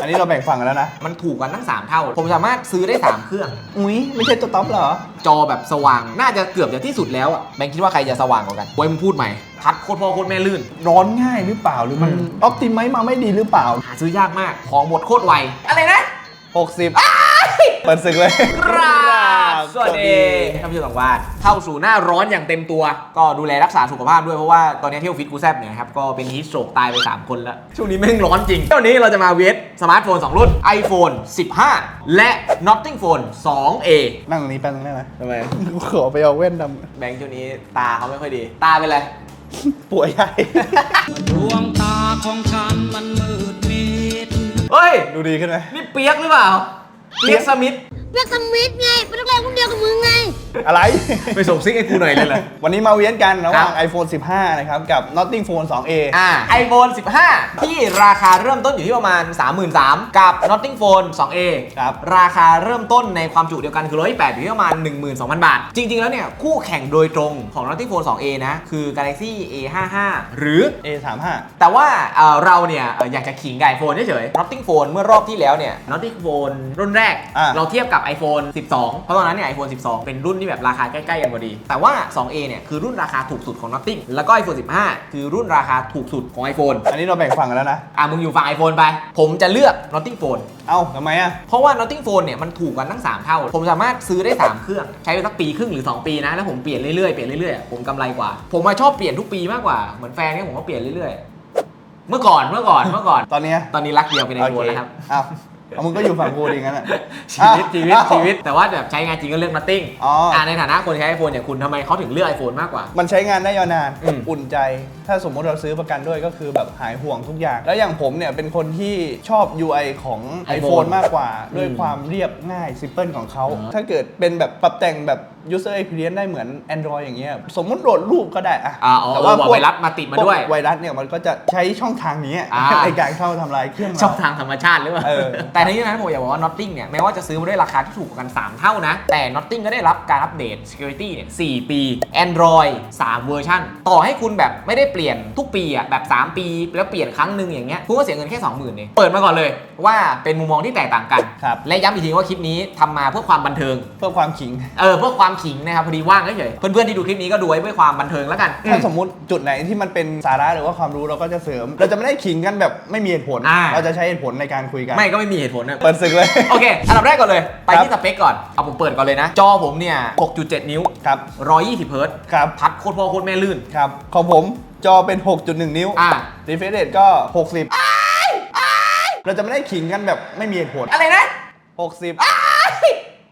อันนี้เราแบ่งฝั่งกันแล้วนะ มันถูกกันทั้ง 3 เท่า ผมสามารถซื้อได้ 3 เครื่อง อุ้ยไม่ใช่ตัวท็อปเหรอ จอแบบสว่าง น่าจะเกือบจะที่สุดแล้วอะแบงค์คิดว่าใครจะสว่างกว่ากันไว้มึงพูดใหม่ ทัดโคตรพ่อโคตรแม่ลื่น ร้อนง่ายหรือเปล่าหรือมันอืมออปติไมมาไม่ดีหรือเปล่า หาซื้อยากมาก ของหมดโคตรไว อะไรนะ 60เปิดศึกเลย กราบ สวัสดีท่านผู้ชมทางบ้านเข้าสู่หน้าร้อนอย่างเต็มตัว ก็ดูแลรักษาสุขภาพด้วยเพราะว่าตอนนี้เที่ยวฟิตกูแซบเนี่ยนะครับก็เป็นฮีทสโตรกตายไป 3 คนแล้ว ช่วงนี้แม่งร้อนจริงวันนี้เราจะมาเวทสมาร์ทโฟน 2 รุ่น iPhone 15 และ Notting Phone 2A นั่งตรงนี้แป๊บนึงได้ไหมทำไมขอไปเอาแว่นดแบงค์ช่วงนี้ตาเขาไม่ค่อยดี ตาเป็นไรำป่วยใหญ่ดวงตาของฉันมันมืดมิดเฮ้ยดูดีขึ้นไหมนี่เปียกหรือเปล่าเปียกสมิธ เรียกสมิธไงเป็นนักเรียนคนเดียวกับมึงไง อะไร ไปส่งซิกให้กูหน่อยเลยเหรอ วันนี้มาเวียนกันระหว่างครับ iPhone 15 นะครับ กับ Notting Phone 2A อ่า iPhone 15 ที่ราคาเริ่มต้นอยู่ที่ประมาณ 33,000กับ Notting Phone 2A ครับราคาเริ่มต้นในความจุเดียวกันคือ 128อยู่ที่ประมาณ 12,000 บาท จริง ๆ แล้วเนี่ย คู่แข่งโดยตรงของ Notting Phone 2A นะ คือ Galaxy A55 หรือ A35 แต่ว่าเอ่อเราเนี่ยเอ่ออยากจะขิงกับ iPhone เฉยๆ Notting Phone เมื่อรอบที่แล้วเนี่ย Notting Phone รุ่นแรกอะเราเทียบกับ iPhone 12 เพราะตอนนั้นเนี่ย iPhone 12 เป็นรุ่นที่แบบราคาใกล้ๆกันพอดี แต่ว่า 2A เนี่ยคือรุ่นราคาถูกสุดของ Notting แล้วก็ iPhone 15 คือรุ่นราคาถูกสุดของ iPhone อันนี้เราแบ่งฝั่งกันแล้วนะ อะมึงอยู่ฝั่ง iPhone ไป ผมจะเลือก Notting Phone เอ้าทำไมอะ เพราะว่า Notting Phone เนี่ยมันถูกกันทั้ง 3 เท่า ผมสามารถซื้อได้ 3 เครื่อง ใช้ไปสักปีครึ่งหรือ 2 ปีนะ แล้วผมเปลี่ยนเรื่อยๆ เปลี่ยนเรื่อยๆ ผมกำไรกว่า ผมมาชอบเปลี่ยนทุกปีมากกว่า เหมือนแฟนเนี่ยผมก็เปลี่ยนเรื่อยๆ เมื่อก่อน เมื่อก่อน เมื่อก่อน ตอนเนี้ยตอนนี้รักเดียวเป็นไอโฟนแล้วครับเอ้า เอามึงก็อยู่ฝั่งกูดีงั้นอะ ชีวิตชีวิตอ้าวชีวิต แต่ว่าแบบใช้งานจริงก็เลือก Notting อ๋ออ่อ่าในฐานะคนใช้ iPhone อย่างคุณทำไมเขาถึงเลือก iPhone มากกว่า มันใช้งานได้ยาวนาน อืม อุ่นใจ ถ้าสมมติเราซื้อประกันด้วยก็คือแบบหายห่วงทุกอย่าง แล้วอย่างผมเนี่ยเป็นคนที่ชอบ UI ของ iPhone iPhone มากกว่าอืมด้วยความเรียบง่ายซิมเพิลของเขา อ่า ถ้าเกิดเป็นแบบปรับแต่งแบบ user experience ได้เหมือน Android อย่างเงี้ยสมมติโหลดรูปก็ได้อะอ่าอ๋อแต่ว่าพกไวรัสมาติดมาด้วย พกไวรัสเนี่ยมันก็จะใช้ช่องทางนี้อ่า ในการเข้าทำลายเครื่องช่องเราทางธรรมชาติหรือเปล่า เออ แต่ทั้งนี้ทั้งนั้นผมอยากบอกว่า Notting เนี่ย แม้ว่าจะซื้อมาด้วยราคาที่ถูกกว่ากัน 3 เท่านะ แต่ Notting ก็ได้รับการอัปเดต security เนี่ย 4 ปี Android 3 เวอร์ชันต่อให้คุณแบบไม่ได้เปลี่ยนทุกปีอะแบบ 3 ปีแล้วเปลี่ยนครั้งหนึ่งอย่างเงี้ยคุณก็เสียเงินแค่ 20,000เองเปิดมาก่อนเลยว่าเป็นมุมมองที่แตกต่างกัน ครับ และย้ำอีกทีว่าคลิปนี้ทำมาเพื่อความบันเทิง เพื่อความขิง เออเพื่อความขิงนะครับพอดีว่างเฉยๆเพื่อนๆที่ดูคลิปนี้ก็ดูไว้เพื่อความบันเทิงแล้วกันถ้าสมมุติจุดไหนที่มันเป็นสาระหรือว่าความรู้เราก็จะเสริม เราจะไม่ได้ขิงกันแบบไม่มีเหตุผล อ่า เราจะใช้เหตุผลในการคุยกัน ไม่ก็ไม่มีเหตุผลนะ เปิดศึกเลย โอเค อันดับแรกก่อนเลย ไปครับที่สเปคก่อน เอาผมเปิดก่อนเลยนะ จอผมเนี่ย 6.7 นิ้ว ครับ 120เฮิร์ตซ์ครับทัดโคตรพ่อโคตรแม่ลื่น ครับ ของผม จอเป็น 6.1 นิ้วอ่า refresh rate ก็ 60 เราจะไม่ได้ขิงกันแบบไม่มีเหตุผล อะไรนะ60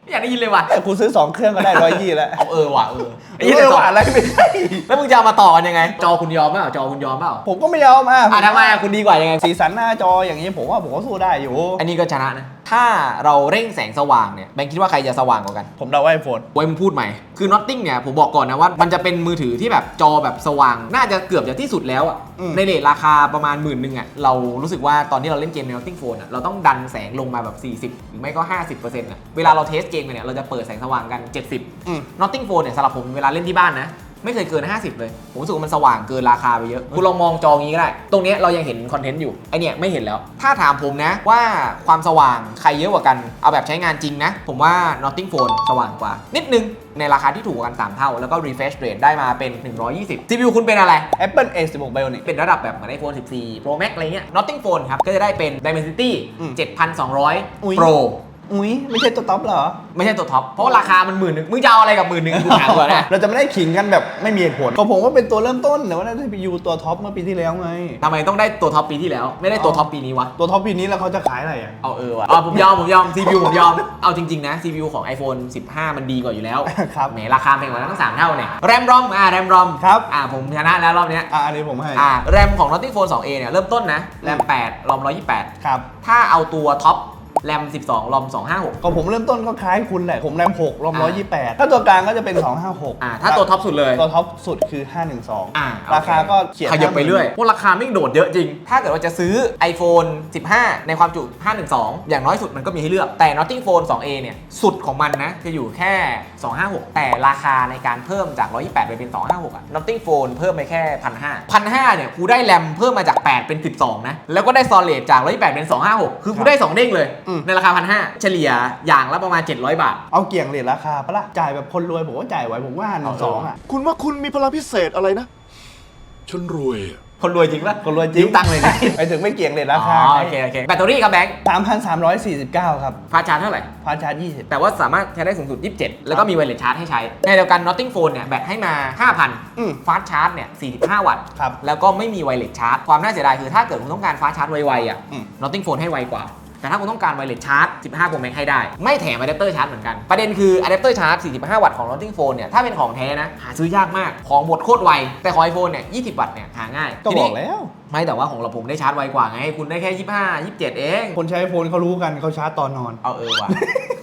ไม่อยากได้ยินเลยว่ะ แต่กูซื้อ 2 เครื่องก็ได้120แล้ว เอาเออว่ะเออไอ้เหี้ยว่าอะไรไม่ใช่แล้วมึงจะเอามาต่อกันยังไง จอคุณยอมเปล่าจอคุณยอมเปล่าผมก็ไม่ยอมอะอะทำไมอะคุณดีกว่ายังไงสีสันหน้าจออย่างนี้ผมว่าผมก็สู้ได้อยู่ อันนี้ก็ชนะนะ ถ้าเราเร่งแสงสว่างเนี่ยแบงค์คิดว่าใครจะสว่างกว่ากันผมเดาว่าไอโฟนไว้มึงพูดใหม่ คือ Notting เนี่ยผมบอกก่อนนะว่า มันจะเป็นมือถือที่แบบจอแบบสว่าง น่าจะเกือบจะที่สุดแล้วอะอืม ในเลทราคาประมาณหมื่นหนึ่งอะเรารู้สึกว่าตอนที่เราเล่นเกมใน Notting Phone อะเราต้องดันแสงลงมาแบบ 40 หรือไม่ก็ 50%อะเวลาเราเทสเกมกันเนี่ยเราจะเปิดแสงสว่างกัน 70 อืม Notting Phone เนี่ยสำหรับผมเวลาเล่นที่บ้านนะ ไม่เคยเกิน 50 เลย ผมรู้สึกว่ามันสว่างเกินราคาไปเยอะ คุณลองมองจองี้ก็ได้ ตรงเนี้ยเรายังเห็นคอนเทนต์อยู่ ไอเนี่ยไม่เห็นแล้ว ถ้าถามผมนะว่าความสว่างใครเยอะกว่ากัน เอาแบบใช้งานจริงนะ ผมว่า Notting Phone สว่างกว่า นิดนึง ในราคาที่ถูกกว่ากัน 3 เท่า แล้วก็ refresh rate ได้มาเป็น 120 CPU คุณเป็นอะไร Apple A16 Bionic เป็นระดับแบบเหมือน iPhone 14 Pro Max อะไรเงี้ย Notting Phone ครับ ก็จะได้เป็น Dimensity อืมอุ๊ย7200 Pro อุ้ยไม่ใช่ตัวท็อปเหรอ ไม่ใช่ตัวท็อป เพราะราคามันหมื่นหนึ่งมึงจะเอาอะไรกับหมื่นหนึ่งกูถามก่อนนะ เราจะไม่ได้ขิงกันแบบไม่มีเหตุผลก็ผมว่าเป็นตัวเริ่มต้นแต่ว่าได้ CPU ตัวท็อปเมื่อปีที่แล้วไง ทำไมต้องได้ตัวท็อปปีที่แล้ว ไม่ได้ตัวท็อปปีนี้วะ ตัวท็อปปีนี้แล้วเขาจะขายอะไรอะ เอาเออว่ะอ๋อผมยอมผมยอม CPU ผมยอม เอาจริง ๆ นะ CPU ของ iPhone 15 มันดีกว่าอยู่แล้วครับแหมราคาแพงกว่าทั้งสามเท่าเนี่ยแรมรอมอ่าแรมรอมครับ อ่าผมชนะแล้วรอบเนี้ยอะอันนี้ผมให้อ่าแรมของ Notting Phone 2A เนี่ยเริ่มต้นนะแรม8รอม128ครับถ้าเอาตัวท็อป แรม 12 รอม 256 ก็ผมเริ่มต้นก็คล้ายคุณแหละ ผมแรม6รอมอ่า 128 ถ้าตัวกลางก็จะเป็น 256อ่าถ้าตัวท็อปสุดเลย ตัวท็อปสุดคือ อ่า512 ราคาก็เฉียดขยับไป50,000เรื่อยพวกราคาไม่งโดดเยอะจริง ถ้าเกิดว่าจะซื้อ iPhone 15 ในความจุ 512 อย่างน้อยสุดมันก็มีให้เลือก แต่ Notting Phone 2A เนี่ย สุดของมันนะ จะอยู่แค่ 256 แต่ราคาในการเพิ่มจาก 128 ไปเป็น 256อะ Notting Phone เพิ่มไปแค่1,500 1,500เนี่ยกูได้แรมเพิ่มมาจาก 8 เป็น 12 นะ แล้วก็ได้ Solid จาก 128 เป็น 256 คือกูได้2เด้งเลยอืม ในราคา1,500เฉลี่ยอย่างละประมาณ 700 บาท เอาเกี่ยงเลทราคาปะล่ะจ่ายแบบคนรวยผมว่าจ่ายไหวผมว่า512อะคุณว่าคุณมีพลังพิเศษอะไรนะ ฉันรวยอะ คนรวยจริงปะคนรวยจริงยืมตังค์เลยนะ ไปถึงไม่เกี่ยงเลทอ๋ราคาอโอเคโอเคแบตเตอรี่ครับแบงค์3,349ครับฟาสต์ชาร์จเท่าไหร่ฟาสต์ชาร์จ20แต่ว่าสามารถใช้ได้สูงสุด 27 แล้วก็มีไวเลสชาร์จให้ใช้ ในเดียวกัน Notting Phone เนี่ย แบตให้มา อืม 5,000 ฟาสต์ชาร์จเนี่ย 45 วัตต์ ครับแล้วก็ไม่มีไวเลสชาร์จ ความน่าเสียดายคือถ้าเกิดคุณต้องการฟาสต์ชาร์จไวๆอะ อืม Notting Phone ให้ไวกว่า แต่ถ้าคุณต้องการไวเลสชาร์จ 15 Pro Max ให้ได้ ไม่แถมอะแดปเตอร์ชาร์จเหมือนกัน ประเด็นคืออะแดปเตอร์ชาร์จ 45 วัตต์ของ Notting Phone เนี่ย ถ้าเป็นของแท้นะ หาซื้อยากมาก ของหมดโคตรไว แต่ของ iPhone เนี่ย 20 วัตต์เนี่ย หาง่ายก็ทีบนี้อกแล้ว ไม่แต่ว่าของเราผมได้ชาร์จไวกว่าไง คุณได้แค่ 25 27 เอง คนใช้โฟนเขารู้กันเขาชาร์จตอนนอน เอาเออว่ะ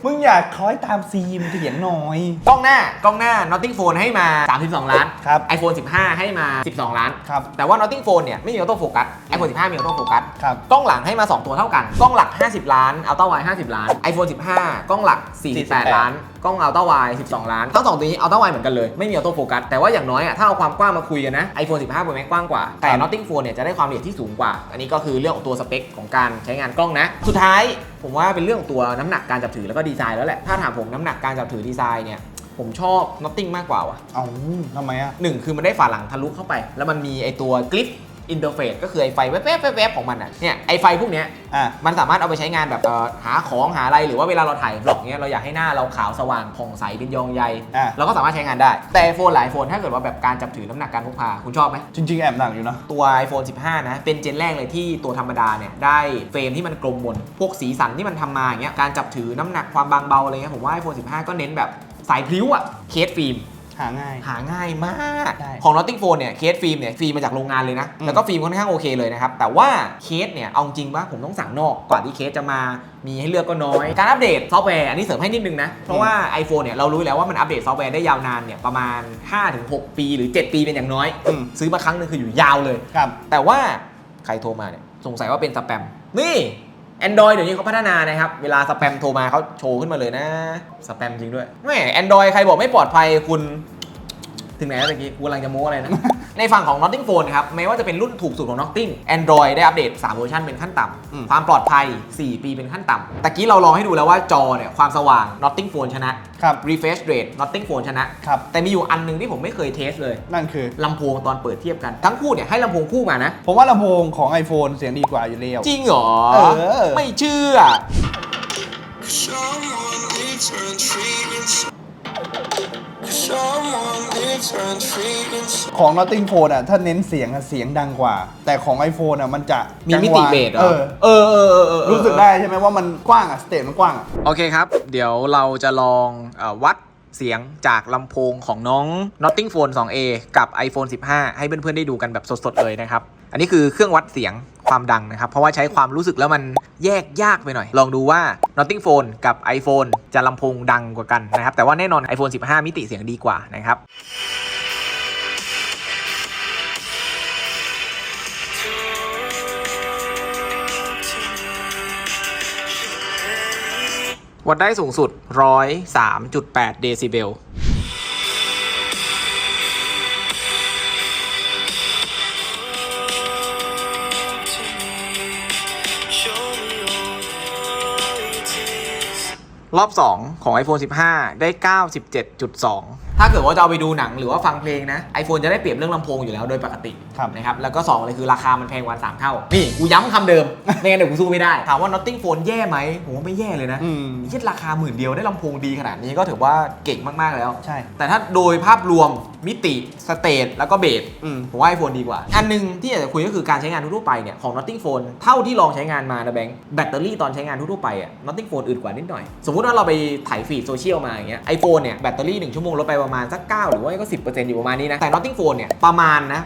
มึงอยากคล้อยตามซีมเถียงหน่อย กล้องหน้ากล้องหน้า Notting Phone ให้มา 32 ล้าน ครับ iPhone 15 ให้มา 12 ล้าน ครับ แต่ว่า Notting Phone เนี่ยไม่มีออโต้โฟกัส iPhone 15 มีออโต้โฟกัส ครับ กล้องหลังให้มา 2 ตัวเท่ากัน กล้องหลัก 50 ล้าน Ultra Wide 50 ล้าน iPhone 15 กล้องหลัก 48ล้าน กล้อง Ultra Wide 12 ล้านทั้งสองตัวนี้ Ultra Wide เหมือนกันเลย ไม่มีออโต้โฟกัส แต่ว่าอย่างน้อยอะถ้าเอาความกว้างมาคุยกันนะ iPhone 15 Pro Max กว้างกว่า แต่ครับ Notting Phone เนี่ยจะได้ความละเอียดที่สูงกว่า อันนี้ก็คือเรื่องของตัวสเปคของการใช้งานกล้องนะ สุดท้ายผมว่าเป็นเรื่องของตัวน้ำหนักการจับถือแล้วก็ดีไซน์แล้วแหละ ถ้าถามผมน้ำหนักการจับถือดีไซน์เนี่ยผมชอบ Notting มากกว่าว่ะ เอาทำไมอะ หนึ่งคือมันได้ฝาหลังทะลุเข้าไป แล้วมันมีไอตัวกริฟ อินเทอร์เฟซก็คือไอไฟแวบๆแวบๆของมันอะเนี่ยไอไฟพวกเนี้ยอะ มันสามารถเอาไปใช้งานแบบเอ่อหาของหาอะไรหรือว่าเวลาเราถ่ายบล็อกเนี้ยเราอยากให้หน้าเราขาวสว่างผ่องใสเป็นยองใยอะ เราก็สามารถใช้งานได้ แต่โฟนหลายโฟนถ้าเกิดว่าแบบการจับถือน้ำหนักการพกพาคุณชอบไหม จริง ๆ แอบหนักอยู่นะ ตัว iPhone 15 นะ เป็นเจนแรกเลยที่ตัวธรรมดาเนี่ย ได้เฟรมที่มันกลมมน พวกสีสันที่มันทำมาอย่างเงี้ย การจับถือน้ำหนักความบางเบาอะไรเงี้ย ผมว่า iPhone 15 ก็เน้นแบบสายพลิ้วอะเคสฟิล์ม หาง่าย หาง่ายมากใช่ของ Notting Phone เนี่ยเคสฟิล์มเนี่ยฟิล์มมาจากโรงงานเลยนะ อืม แล้วก็ฟิล์มค่อนข้างโอเคเลยนะครับ แต่ว่าเคสเนี่ย เอาจริงว่าผมต้องสั่งนอก ก่อนที่เคสจะมามีให้เลือกก็น้อย การอัปเดตซอฟต์แวร์ อันนี้เสริมให้นิดนึงนะ เพราะว่า iPhone เนี่ย เรารู้แล้วว่ามันอัปเดตซอฟต์แวร์ได้ยาวนานเนี่ยประมาณ 5-6 ปีหรือ 7 ปีเป็นอย่างน้อย อืมซื้อมาครั้งหนึงคืออยู่ยาวเลย ครับ แต่ว่าใครโทรมาเนี่ยสงสัยว่าเป็นสแปมนี่ Android เดี๋ยวนี้เขาพัฒนานะครับ เวลาสแปมโทรมาเขาโชว์ขึ้นมาเลยนะ สแปมจริงด้วยแม่ Android ใครบอกไม่ปลอดภัยคุณ ถึงไหนแล้วตะกี้กูกำลังจะโม้อะไรนะ ในฝั่งของ Notting Phone ครับแม้ว่าจะเป็นรุ่นถูกสุดของ Notting Android ได้อัปเดต 3 เวอร์ชันเป็นขั้นต่อืมำความปลอดภัย 4 ปีเป็นขั้นต่ำตะกี้เราลองให้ดูแล้วว่าจอเนี่ยความสว่าง Notting Phone ชนะ ครับ refresh rate Notting Phone ชนะ ครับ แต่มีอยู่อันหนึงที่ผมไม่เคยเทสเลยนั่นคือ ลำโพงตอนเปิดเทียบกัน ทั้งคู่เนี่ยให้ลำโพงคู่มานะ ผมว่าลำโพงของ iPhone เสียงดีกว่าอยู่แล้ว จริงเหรอ เออ ไม่เชื่อ Someone needs her intriguing. ของ Notting Phone อะ ถ้าเน้นเสียงอะเสียงดังกว่า แต่ของ iPhone อะ มันจะมีมิติเบสเหรอเออ เออเออเออเออรู้สึกได้ใช่ไหมว่ามันกว้างอะ สเตจมันกว้างอะ โอเคครับ เดี๋ยวเราจะลองเออวัด เสียงจากลำโพงของน้อง Notting Phone 2A กับ iPhone 15 ให้เพื่อนๆ ได้ดูกันแบบสดๆ เลยนะครับ อันนี้คือเครื่องวัดเสียงความดังนะครับ เพราะว่าใช้ความรู้สึกแล้วมันแยกยากไปหน่อย ลองดูว่า Notting Phone กับ iPhone จะลำโพงดังกว่ากันนะครับ แต่ว่าแน่นอน iPhone 15 มิติเสียงดีกว่านะครับ วัดได้สูงสุด 103.8 เดซิเบล รอบ 2 ของ iPhone 15 ได้ 97.2ถ้าเกิดว่าจะเอาไปดูหนังหรือว่าฟังเพลงนะ iPhone จะได้เปรียบเรื่องลำโพงอยู่แล้วโดยปกติครับนะครับแล้วก็2เลยคือราคามันแพงกว่า3เท่า นี่ กูย้ำคำเดิม ไม่งั้นเดี๋ยวกูสู้ไม่ได้ ถามว่า Notting Phone แย่ไหมผมว่าไม่แย่เลยนะอืม คิดราคาหมื่นเดียวได้ลำโพงดีขนาดนี้ก็ถือว่าเก่งมากๆแล้ว ใช่ แต่ถ้าโดยภาพรวมมิติสเตทแล้วก็เบส อืม ผมว่า iPhone ดีกว่า อันหนึงที่อยากจะคุยก็คือการใช้งานทั่วๆไปเนี่ยของ Notting Phone เท่าที่ลองใช้งานมานะแบงค์แบตเตอรี่ตอนใช้งานทั่วๆไปอะ Notting Phone อื่นกว่านิดหน่อย สมมุติว่าเราไปถ่ายฟีดโซเชียลมาอย่างเงี้ยไอโฟนเนี่ยแบตเตอรี่ 1 ชั่วโมงลดไปประมาณสัก 9 หรือว่าก็ 10%อยู่ประมาณนี้นะ แต่ Notting Phone เนี่ยประมาณนะ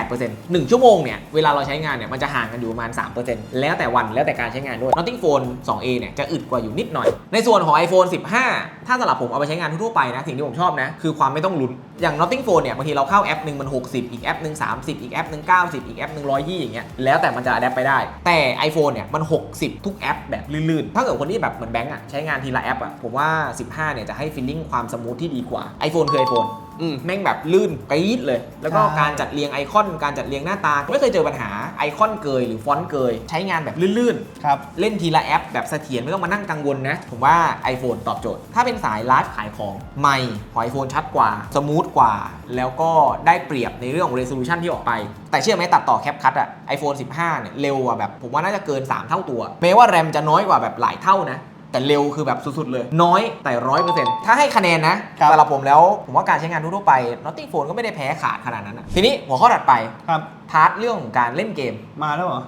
7-8% 1 ชั่วโมงเนี่ยเวลาเราใช้งานเนี่ยมันจะห่างกันอยู่ประมาณ 3%แล้วแต่วันแล้วแต่การใช้งานด้วย Notting Phone 2A เนี่ยจะอึดกว่าอยู่นิดหน่อย ในส่วนของ iPhone 15 ถ้าสำหรับผมเอาไปใช้งานทั่วไปนะสิ่งที่ผมชอบนะคือความไม่ต้องลุ้นอย่าง Notting Phone เนี่ยบางทีเราเข้าแอปหนึ่งมัน 60 อีกแอปหนึ่ง30 อีกแอปหนึ่ง90 อีกแอปหนึ่ง120อย่างเงี้ยแล้วแต่มันจะอัดแอปไปได้ แต่ iPhone เนี่ยมัน 60 ทุกแอปแบบลื่นๆถ้าเกิดคนที่แบบเหมือนแบงก์อะใช้งานทีละแอปอะผมว่า 15เนี่ยจะให้ฟีลลิ่งความสมูทที่ดีกว่า iPhone คือ iPhone อืมแม่งแบบลื่นปี๊ดเลย แล้วก็ใช่ การจัดเรียงไอคอน การจัดเรียงหน้าตา ไม่เคยเจอปัญหาไอคอนเกยหรือฟอนต์เกย ใช้งานแบบลื่นๆครับเล่นทีละแอปแบบเสถียรไม่ต้องมานั่งกังวลนะ ผมว่า iPhone ตอบโจทย์ ถ้าเป็นสายไลฟ์ขายของใหม่ของ iPhone ชัดกว่า สมูทกว่า แล้วก็ได้เปรียบในเรื่องของ resolution ที่ออกไป แต่เชื่อไหมตัดต่อแคปคัตอะ iPhone 15 เนี่ยเร็วกว่าแบบ ผมว่าน่าจะเกิน 3 เท่าตัว แม้ว่าแรมจะน้อยกว่าแบบหลายเท่านะ แต่เร็วคือแบบสุดๆเลย น้อยแต่ร้อยเปอร์เซ็นต์ถ้าให้คะแนนนะครับสำหรับผมแล้ว ผมว่าการใช้งานทั่วๆไป Notting Phone ก็ไม่ได้แพ้ขาดขนาดนั้นอะทีนี้หัวข้อถัดไปครับพาร์ทเรื่องของการเล่นเกม มาแล้วเหรอ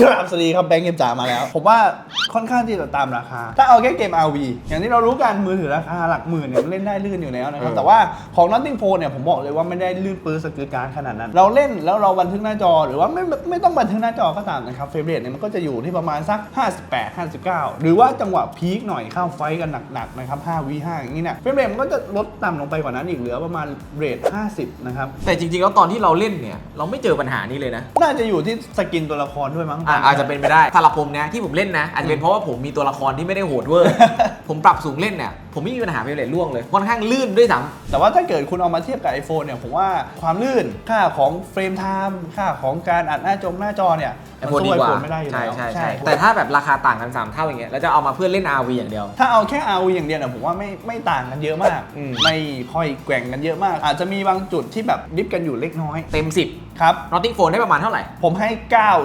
กราบสวัสดีครับแบงค์เกมจ๋ามาแล้ว ผมว่าค่อนข้างที่จะตามราคา ถ้าเอาแค่เกม RV อย่างที่เรารู้กันมือถือราคาหลักหมื่นเนี่ยมันเล่นได้ลื่นอยู่แล้วนะครับเออแต่ว่าของ Notting Phone เนี่ยผมบอกเลยว่าไม่ได้ลื่นปื้อสกือการขนาดนั้น เราเล่นแล้วเราบันทึกหน้าจอหรือว่าไม่ไม่ต้องบันทึกหน้าจอก็ตามนะครับเฟรมเรทเนี่ยมันก็จะอยู่ที่ประมาณสัก 58 59 หรือว่าจังหวะพีคหน่อยเข้าไฟท์กันหนักๆนะครับ5 v 5อย่างนี้เนี่ยเฟรมเรทมันก็จะลดต่ำลงไปกว่านั้นอีกเหลือประมาณเรท50นะครับแต่จริงๆแล้วตอนที่เราเล่นเนี่ยเราไม่เจอปัญหานี้เลยนะน่าจะอยู่ที่สกินตัวละครด้วยมั้งอะอาจจะเป็นไปได้สำหรับผมนะที่ผมเล่นนะอาจจะเป็นเพราะว่าผมมีตัวละครที่ไม่ได้โหดเวอร์ ผมปรับสูงเล่นเนี่ยผมไม่มีปัญหาเฟรมเรทล่วงเลยค่อนข้างลื่นด้วยซ้แต่ว่าถ้าเกิดคุณเอามาเทียบกับ iPhone เนี่ยผมว่าความลื่นค่าของเฟรมไทม์ค่าของการอัดหน้าจงหน้าจอเนี่ยำมั iPhone ดีสู้กว่า iPhone ไม่ได้อยู่ใช่แล้วใช่ใช่แต่ถ้าแบบราคาต่างกัน3เท่าอย่างเงี้ยแล้วจะเอามาเพื่อเล่น RV อย่างเดียว ถ้าเอาแค่ RV อย่างเดียวเนี่ยผมว่าไม่ไม่ต่างกันเยอะมากอืมไม่ค่อยแกว่งกันเยอะมาก อาจจะมีบางจุดที่แบบดิฟกันอยู่เล็กน้อย เต็ม ครับ10 Notting Phone ได้ประมาณเท่าไหร่ ผมให้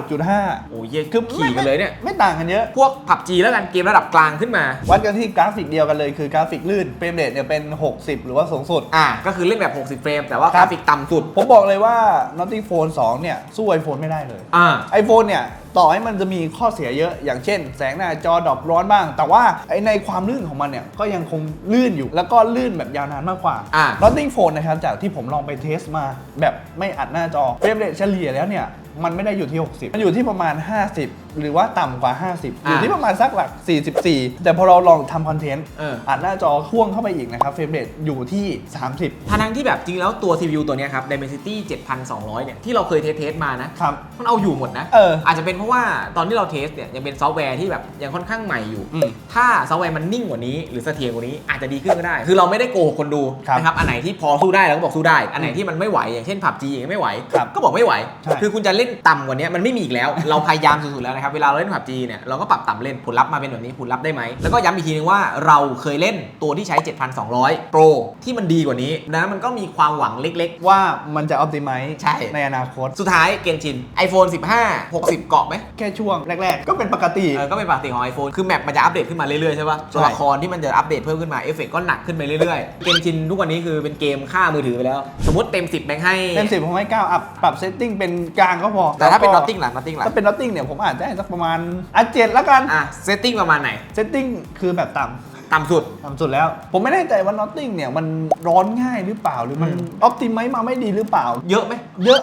9.5 โอ้ยเหี้ยคือขี่กันเลยเนี่ย ไม่ไม่ต่างกันเยอะ พวกผับจีแล้วกันเกมระดับกลางขึ้นมา วัดกันที่กราฟิกเดียวกันเลยคือกราฟิกลื่นเฟรมเรทเนี่ยเป็น 60 หรือว่าสูงสุด อะก็คือเล่นแบบ 60 เฟรม แต่ว่าคกรับ ราฟิกต่ำสุด ผมบอกเลยว่า Notting Phone 2 เนี่ย สู้ iPhone ไม่ได้เลย อ่า iPhone เนี่ย ต่อให้มันจะมีข้อเสียเยอะ อย่างเช่น แสงหน้าจอดรอปร้อนบ้าง แต่ว่าไอในความลื่นของมันเนี่ยก็ยังคงลื่นอยู่ แล้วก็ลื่นแบบยาวนานมากกว่าอ่า Notting Phone นะครับจากที่ผมลองไปเทสมาแบบไม่อัดหน้าจอเฟรมเรทเฉลี่ยแล้วเนี่ย มันไม่ได้อยู่ที่ 60 มันอยู่ที่ประมาณ 50 หรือว่าต่ำกว่า 50 อยู่ที่ประมาณสักหลัก 44 แต่พอเราลองทำคอนเทนต์เอออัดหน้าจอพ่วงเข้าไปอีกนะครับเฟรมเรทอยู่ที่ 30 ทั้งที่แบบจริงแล้วตัว CPU ตัวเนี้ยครับ Dimensity 7200 เนี่ย ที่เราเคยเทสเทสมานะ ครับ มันเอาอยู่หมดนะเอออาจจะเป็นเพราะว่าตอนที่เราเทสเนี่ย ยังเป็นซอฟต์แวร์ที่แบบยังค่อนข้างใหม่อยู่ อืม ถ้าซอฟต์แวร์มันนิ่งกว่านี้ หรือเสถียรกว่านี้อาจจะดีขึ้นก็ได้ คือเราไม่ได้โกหกคนดูครับนะครับอันไหนที่พอสู้ได้เราก็บอกสู้ได้ อันไหนที่มันไม่ไหวอย่างเช่นผับจีอย่างเงี้ยไม่ไหว ครับก็บอกไม่ไหวใช่คือคุณจะเล่นต่ำกว่านี้มันไม่มีอีกแล้ว เราพยายามสุดๆแล้วนะครับ เวลาเราเล่นผับจีเนี่ยเราก็ปรับต่ำเล่นผลลัพธ์มาเป็นแบบนี้ผลลัพธ์ได้ไหม แล้วก็ย้ำอีกทีนึงว่าเราเคยเล่นตัวที่ใช้ 7,200 Pro ที่มันดีกว่านี้นะมันก็มีความหวังเล็กๆ ว่ามันจะออ t ติไมใช่ ในอนาคต สุดท้ายเกนชิน iPhone 15 60 เกาะไหมแค่ช่วงแรก ๆ ก็เป็นปกติ เออก็เป็นปกติของ iPhone คือแมปมันจะอัปเดตขึ้นมาเรื่อยๆใช่ป่ะใช่ตัวละครที่มันจะอัปเดตเพิ่มขึ้นมาเอฟเฟกต์ก็หนักขึ้นไปเรื่อยๆเกมชินทุกวันนี้คือเป็นเกมฆ่ามือถือไปแล้ว สมมติเต็ม 10แบงค์ให้เต็มสิบผมให้9อัพปรับเซตติ้งเป็นกลางก็พอแต่ถ้าเป็นล้วก็ Notting ล่ะ Notting ล่ะถ้าเป็น Notting เนี่ยผมอาจจะให้สักประมาณอะเจ็ดแล้วกันอะเซตติ้งประมาณไหนเซตติ้งคือแบบต่ต่ำสุดำต่ำสุดแล้ว ผมไม่แน่ใจว่า Notting เนี่ยมันร้อนง่ายหรือเปล่าหรือมันอืมออ t ติไมมาไม่ดีหรือเปล่า เยอะไหมเยอะ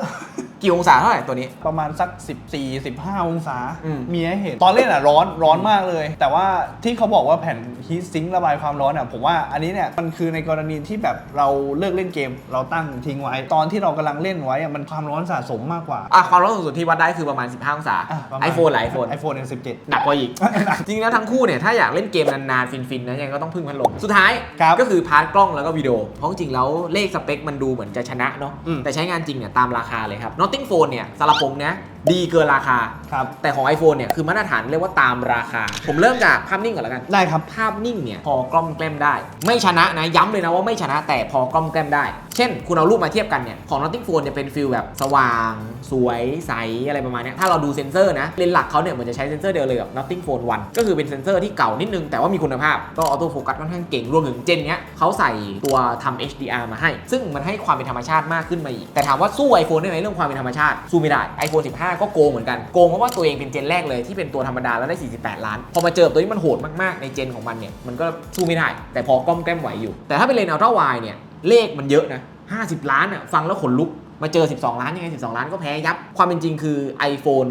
กี่องศาเท่าไหร่ตัวนี้ ประมาณสัก 14 15 องศา อืม มีให้เห็น ตอนเล่นอะร้อนร้อนมากเลย แต่ว่าที่เขาบอกว่าแผ่นฮีทซิงค์ระบายความร้อนอะผมว่าอันนี้เนี่ยมันคือในกรณีที่แบบเราเลิกเล่นเกม เราตั้งทิ้งไว้ ตอนที่เรากำลังเล่นไว้อะมันความร้อนสะสมมากกว่า อะความร้อนสูงสุดที่วัดได้คือประมาณ 15 องศาอะประมาณไอโฟนหลายไอโฟน ไอโฟนเนี่ยสิบเจ็ด หนักกว่าอีก จริงๆแล้วทั้งคู่เนี่ย ถ้าอยากเล่นเกมนานๆ ฟินๆนะยังไงก็ต้องพึ่งพัดลมสุดท้ายครับก็คือพาร์ทกล้องแล้วก็วิดีโอ เพราะจริงๆแล้วเลขสเปคมันดูเหมือนจะชนะเนาะอืม แต่ใช้งานจริงเนี่ยตามราคาเลยครับติ้งโฟนเนี่ยสารับผมนะดีเกินราคา ครับ แต่ของ iPhone เนี่ยคือมาตรฐานเรียกว่าตามราคา ผมเริ่มจากภาพนิ่งก่อนแล้วกัน ได้ครับ ภาพนิ่งเนี่ยพอกล้อมแกล้มได้ ไม่ชนะนะย้ำเลยนะว่าไม่ชนะแต่พอกล้อมแกล้มได้ เช่น คุณเอารูปมาเทียบกันเนี่ยของ Notting Phone จะเป็นฟิลแบบสว่าง สวยใสอะไรประมาณเนี้ยถ้าเราดูเซนเซอร์นะเลนส์หลักเขาเนี่ยเหมือนจะใช้เซนเซอร์เดียวเลยกับ Notting Phone 1ก็คือเป็นเซนเซอร์ที่เก่านิดนึงแต่ว่ามีคุณภาพก็ออโต้โฟกัสค่อนข้างเก่งรวมถึงเจนเนี้ยเขาใส่ตัวทำ HDR มาให้ ซึ่งมันให้ความเป็นธรรมชาติมากขึ้นมาอีกแต่ถามว่าสู้ iPhone ได้ไหมเรื่องความเป็นธรรมชาติสู้ไม่ได้ iPhone 15ก็โกงเหมือนกันโกงเพราะว่าตัวเองเป็นเจนแรกเลยที่เป็นตัวธรรมดาแล้วได้ 48 ล้าน พอมาเจอตัวนี้มันโหดมากๆในเจนของมันเนี่ยมันก็สู้ไม่ได้ แต่พอก้อมแก้มไหวอยู่ แต่ถ้าเป็นเลนอัลตร้าไวเนี่ยเลขมันเยอะนะ50 ล้านอะฟังแล้วขนลุกมาเจอ 12 ล้านยังไง 12 ล้านก็แพ้ยับ ความเป็นจริงคือ iPhone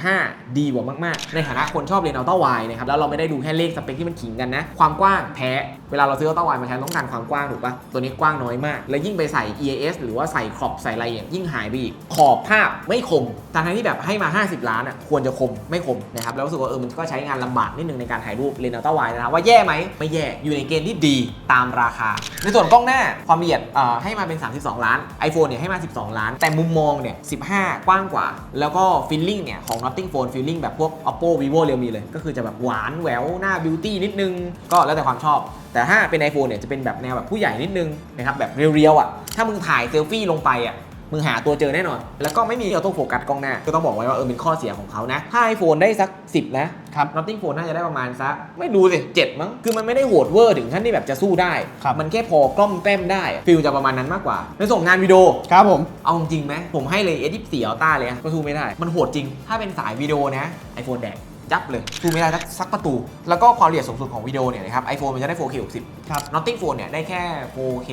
15 ดีกว่ามาก ๆ ในฐานะคนชอบเรียนอัลต้าไวนะครับ แล้วเราไม่ได้ดูแค่เลขสเปคที่มันขิงกันนะ ความกว้างแพ้เวลาเราซื้ออัลต้าไวมาใช้ต้องการความกว้างถูกปะตัวนี้กว้างน้อยมาก แล้วยิ่งไปใส่ EAS หรือว่าใส่ขอบใส่อะไรอย่างยิ่งหายไปอีก ขอบภาพไม่คมทั้งที่แบบให้มา 50 ล้านอะควรจะคมไม่คมนะครับแล้วรู้สึกว่าเออมันก็ใช้งานลำบากนิดนึงในการถ่ายรูปเรียนอัลต้าไวนะครับว่าแย่ไหมไม่แย่อยู่ในเกณฑ์ที่ดีตามราคา ในส่วนกล้องหน้าความละเอียดเอ่อให้มาเป็น 32 ล้าน iPhone เนี่ยให้มา 12 ล้าน แต่มุมมองเนี่ย15 กว้างกว่า แล้วก็ฟีลลิ่งเนี่ยของ Notting Phone feeling แบบพวก Oppo Vivo Realme เลย ก็คือจะแบบหวานแหววหน้าบิวตี้นิดนึงก็แล้วแต่ความชอบ แต่ถ้าเป็น iPhone เนี่ยจะเป็นแบบแนวแบบผู้ใหญ่นิดนึงนะครับแบบเรียวๆอะถ้ามึงถ่ายเซลฟี่ลงไปอะมึงหาตัวเจอแน่นอน แล้วก็ไม่มีออโต้โฟกัสกล้องหน้า ก็ต้องบอกไว้ว่าเออเป็นข้อเสียของเขานะ ถ้า iPhone ได้สัก 10 นะครับ Notting Phone น่าจะได้ประมาณสัก ไม่รู้สิเจ็ดมั้ง คือมันไม่ได้โหดเวอร์ถึงขั้นที่แบบจะสู้ได้ครับมันแค่พอกล้อมแต้มได้ ฟิลจะประมาณนั้นมากกว่า ในส่วนงานวิดีโอ ครับผม เอาจริงไหม ผมให้เลย S24 Ultra เลยอะก็สู้ไม่ได้ มันโหดจริง ถ้าเป็นสายวิดีโอนะ iPhone แดก ยับเลยสู้ไม่ได้สักสักประตู แล้วก็ความละเอียดสูงสุดของวิดีโอเนี่ยนะครับ iPhone มันจะได้ 4K 60ครับ Notting Phone เนี่ยได้แค่ 4K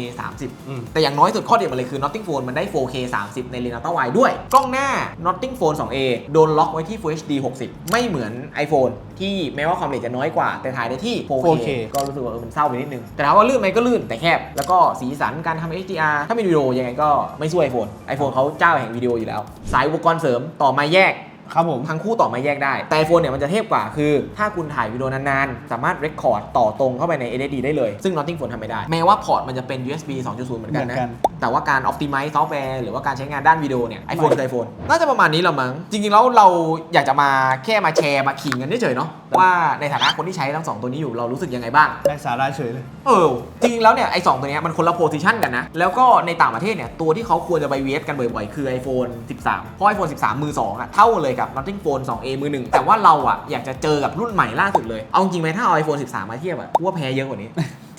อืม30แต่อย่างน้อยสุดข้อเดียวมันเลยคือ Notting Phone มันได้ 4K 30 ใน Retina Y ด้วย กล้องหน้า Notting Phone 2A โดนล็อกไว้ที่ Full HD 60 ไม่เหมือน iPhone ที่แม้ว่าความละเอียดจะน้อยกว่า แต่ถ่ายได้ที่ 4K, 4K ก็รู้สึกว่าเออมันเศร้าไปนิดนึง แต่ถามว่าลื่นไหมก็ลื่นแต่แคบ แล้วก็สีสันการทำ HDR ถ้าเป็นวิดีโอยังไงก็ไม่สู้ iPhone iPhone เขาเจ้าแห่งวิดีโออยู่แล้ว สายอุปกรณ์เสริมต่อมาแยก ครับผมทั้งคู่ต่อมาแยกได้แต่ iPhone เนี่ยมันจะเทพกว่าคือ ถ้าคุณถ่ายวิดีโอนานๆ สามารถ record ต่อตรงเข้าไปใน SSD ได้เลย ซึ่ง Notting Phone ทำไม่ได้ แม้ว่าพอร์ตมันจะเป็น USB 2.0 เหมือนกันเหมืนะอนกันแต่ว่าการ optimize ซอฟต์แวร์หรือว่าการใช้งานด้านวิดีโอเนี่ย iPhone คือ iPhone น่าจะประมาณนี้ละมั้ง จริงๆ แล้วเราอยากจะมาแค่มาแชร์มาขิงกันเฉยๆเนาะว่าในฐานะคนที่ใช้ทั้งสองตัวนี้อยู่เรารู้สึกยังไงบ้าง ได้สาระเฉยเลย เออจริงๆแล้วเนี่ยไอ้สองตัวเนี้ยมันคนละโพซิชันกันนะ แล้วก็ในต่างประเทศเนี่ยตัวที่เขาควรจะไปเวสกันบ่อยๆ คือ iPhone 13 เพราะ iPhone 13 มือ2อะเท่าเลยกับ Notting Phone 2A มือ1แต่ว่าเราอะอยากจะเจอกับรุ่นใหม่ล่าสุดเลย เอาจริงไหมถ้าเอา iPhone 13 มาเทียบอะกูว่าแพ้เยอะกว่านี้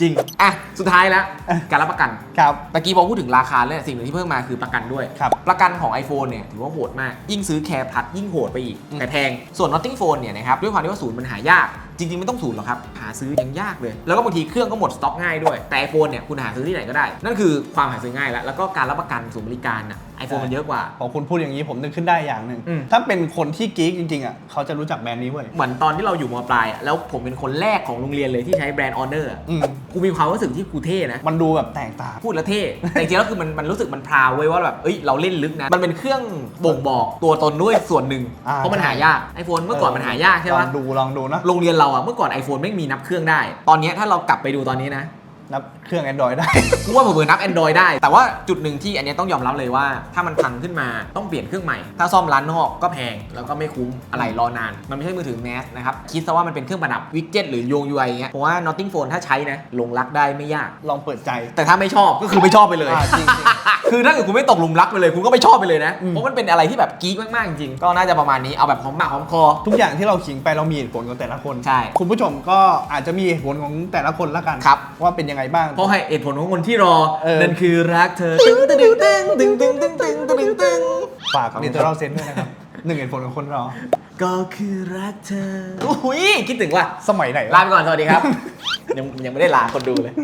จริง อะ สุดท้ายแล้ว การรับประกัน ครับ ตะกี้พอพูดถึงราคาแล้วสิ่งหนึ่งที่เพิ่มมาคือประกันด้วย ครับ ประกันของ iPhone เนี่ยถือว่าโหดมาก ยิ่งซื้อแคร์พัดยิ่งโหดไปอีกอืมแต่แพง ส่วน Notting Phone เนี่ยนะครับด้วยความที่ว่าศูนย์มันหายากจริงๆ ไม่ต้องศูนย์หรอกครับ หาซื้อยังยากเลย แล้วก็บางทีเครื่องก็หมดสต็อกง่ายด้วย แต่ iPhone เนี่ยคุณหาซื้อที่ไหนก็ได้ นั่นคือความหาซื้อง่ายแล้ว แล้วก็การรับประกันศูนย์บริการน่ะ iPhone มันเยอะกว่า พอคุณพูดอย่างนี้ผมนึกขึ้นได้อย่างหนึ่งอืม ถ้าเป็นคนที่กิ๊กจริงๆอะเขาจะรู้จักแบรนด์นี้เว้ยเหมือนตอนที่เราอยู่มปลายอะแล้วผมเป็นคนแรกของโรงเรียนเลยที่ใช้แบรนด์ Honor อะอืมกูมีความรู้สึกที่กูเท่นะ มันดูแบบแตกต่าง พูดแล้วเท่ แต่จริงๆแล้วคือมันมันรู้สึกมันพราวเว้ยว่าแบบ เอ้ย เราเล่นลึกนะ มันเป็นเครื่องบ่งบอกตัวตนด้วยส่วนหนึ่ง อ่า เพราะมันหายาก iPhone เมื่อก่อนมันหายากใช่ลปะองดูลองดูนะ โรงเรียนเราอะเมื่อก่อน iPhone ไม่มีนับเครื่องได้ ตอนนี้ถ้าเรากลับไปดูตอนนี้นะ นับเครื่อง Android ได้ กูว่าเผื่อๆนับ Android ได้ แต่ว่าจุดหนึ่งที่อันเนี้ยต้องยอมรับเลยว่า ถ้ามันพังขึ้นมาต้องเปลี่ยนเครื่องใหม่ ถ้าซ่อมร้านนอกก็แพง แล้วก็ไม่คุ้มอะไรรอนาน มันไม่ใช่มือถือแมสนะครับ คิดซะว่ามันเป็นเครื่องประดับวิกเจ็ตหรือโยง UI อย่างเงี้ยเพราะว่า Notting Phone ถ้าใช้นะหลงรักได้ไม่ยาก ลองเปิดใจ แต่ถ้าไม่ชอบก็คือไม่ชอบไปเลย อ่าจริง คือถ้าเกิดคุณไม่ตกหลุมรักไปเลย คุณก็ไม่ชอบไปเลยนะ อืม เพราะมันเป็นอะไรที่แบบกิ๊กมากๆจริงๆก็น่าจะประมาณนี้เอาแบบหอมปากหอมคอ ทุกอย่างที่เราขิงไปเรามีเหตุผลของแต่ละคนใช่ คุณผู้ชมก็อาจจะมีเหตุผลของแต่ละคนละกัน ครับ ว่าเป็นยังไงบ้าง เพราะให้เหตุผลของคนที่รอเออ นั่นคือรักเธอตึงตึงตึงตึงตึงตึงตึงตึงตึงตึงฝากดิจิทัลเซนด้วยนะครับหนึ่งเหตุผลของคนเราก็คือรักเธออุ้ยคิดถึงว่าสมัยไหนวะ ลาไปก่อนสวัสดีครับ ยังยังไม่ได้ลาคนดูเลย